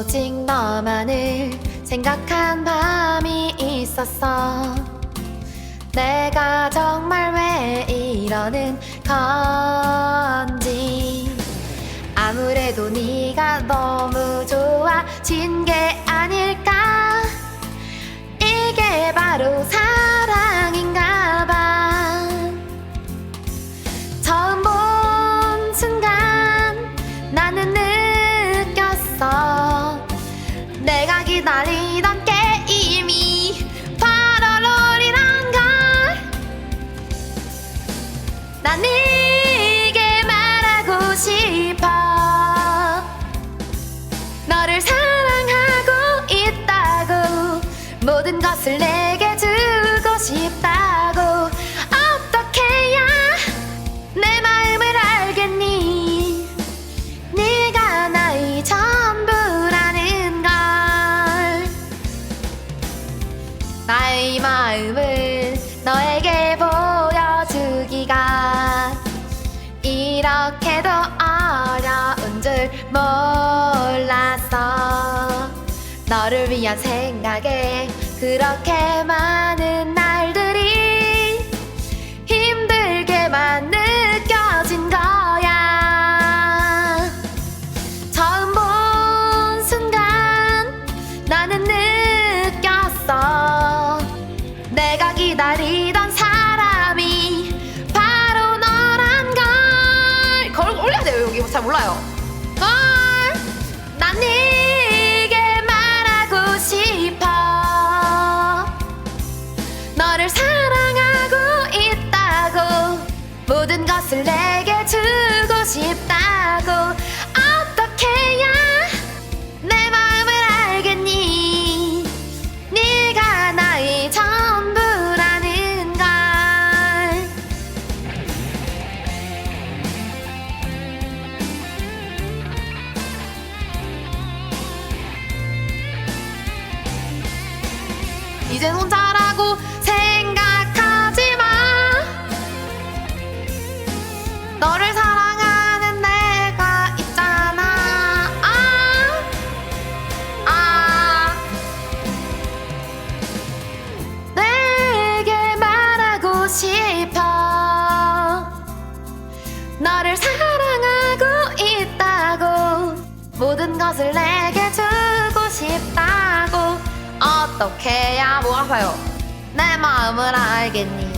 오직 너만을 생각한 밤이 있었어. 내가 정말 왜 이러는 건 내가 기다리던 게임이 바로 롤이란 걸. 난 네게 말하고 싶어. 너를 사랑하고 있다고 모든 것을 내게 마음을 너에게 보여주기가. 이렇게도 어려운 줄 몰랐어. 너를 위한 생각에 그렇게 많은 날들이 힘들게만 느껴진 거야. 처음 본 순간 나는 느꼈어 기다리던 사람이 바로 너란 걸. 걸 올려야 돼요 여기. 잘 몰라요 이젠 혼자라고 생각하지 마. 너를 사랑하는 내가 있잖아. 아, 아. 내게 말하고 싶어. 너를 사랑하고 있다고 모든 것을 내 어떻게 해야 뭐 아파요? 내 마음을 알겠니